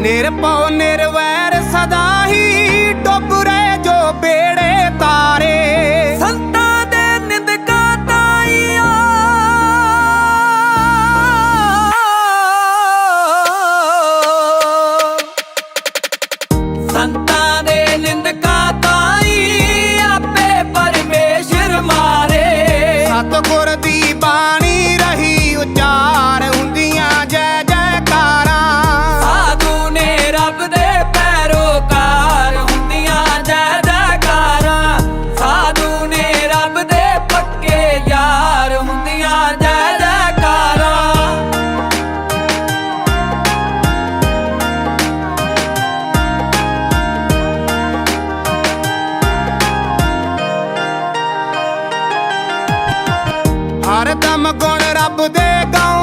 ਨਿਰਪਉ ਨਿਰਵੈਰ ਸਦਾ ਹਰ ਗੁਣ ਰੱਬ ਦੇ ਗਾਉਂਦੇ